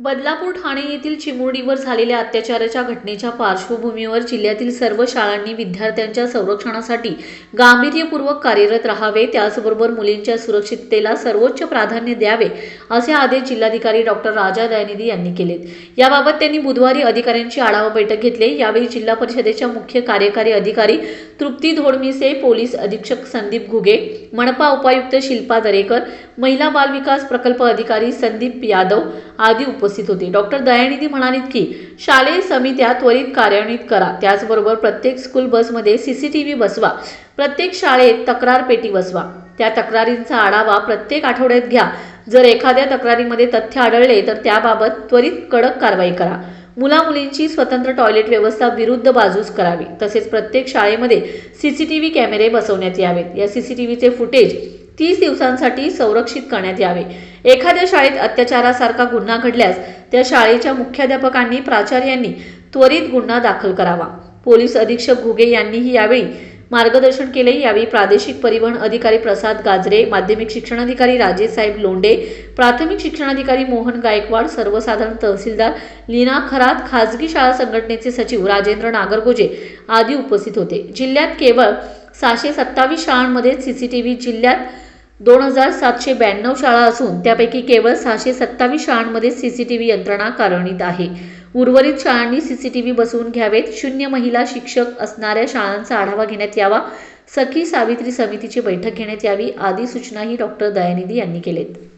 बदलापूर ठाणे येथील चिमुरडीवर झालेल्या अत्याचाराच्या घटनेच्या पार्श्वभूमीवर जिल्ह्यातील सर्व शाळांनी विद्यार्थ्यांच्या संरक्षणासाठी गांभीर्यपूर्वक कार्यरत राहावे त्याचबरोबर मुलींच्या सुरक्षिततेला सर्वोच्च प्राधान्य द्यावे असे आदेश जिल्हाधिकारी डॉक्टर राजा दयानिधी यांनी केलेत. याबाबत त्यांनी बुधवारी अधिकाऱ्यांची आढावा बैठक घेतली. यावेळी जिल्हा परिषदेच्या मुख्य कार्यकारी अधिकारी तृप्ती धोडमिसे पोलीस अधीक्षक संदीप घुगे मनपा उपायुक्त शिल्पा दरेकर महिला बाल विकास प्रकल्प अधिकारी संदीप यादव आदी उपस्थित होते. डॉक्टर दयानिधी म्हणालीत की शालेय समित्या त्वरित कार्यान्वित करा. त्याचबरोबर प्रत्येक स्कूल बसमध्ये सी सी टी व्ही बसवा. प्रत्येक शाळेत तक्रार पेटी बसवा. त्या तक्रारींचा आढावा प्रत्येक आठवड्यात घ्या. जर एखाद्या तक्रारीमध्ये तथ्य आढळले तर त्याबाबत त्वरित कडक कारवाई करा. मुला मुलींची स्वतंत्र टॉयलेट व्यवस्था विरुद्ध बाजूस करावी. तसेच प्रत्येक शाळेमध्ये सी सी टी व्ही कॅमेरे बसवण्यात यावेत. या सी सी टी व्हीचे फुटेज तीस दिवसांसाठी संरक्षित करण्यात यावे. एखाद्या शाळेत अत्याचारासारखा गुन्हा घडल्यास त्या शाळेच्या मुख्याध्यापकांनी प्राचार्यांनी त्वरित गुन्हा दाखल करावा. पोलीस अधीक्षक घुगे यांनीही यावेळी मार्गदर्शन केले. यावेळी प्रादेशिक परिवहन अधिकारी प्रसाद गाजरे माध्यमिक शिक्षणाधिकारी राजेसाहेब लोंडे प्राथमिक शिक्षणाधिकारी मोहन गायकवाड सर्वसाधारण तहसीलदार लीना खरात खाजगी शाळा संघटनेचे सचिव राजेंद्र नागरगोजे आदी उपस्थित होते. जिल्ह्यात केवळ सहाशे सत्तावीस शाळांमध्ये सीसीटीव्ही जिल्ह्यात दोन हजार सातशे ब्याण्णव शाळा असून त्यापैकी केवळ सहाशे सत्तावीस शाळांमध्ये सी सी टी व्ही यंत्रणा कार्यान्वित आहे. उर्वरित शाळांनी सी सी टी व्ही बसवून घ्यावेत. शून्य महिला शिक्षक असणाऱ्या शाळांचा आढावा घेण्यात यावा. सखी सावित्री समितीची बैठक घेण्यात यावी. आदी सूचनाही डॉक्टर दयानिधी यांनी केलेत.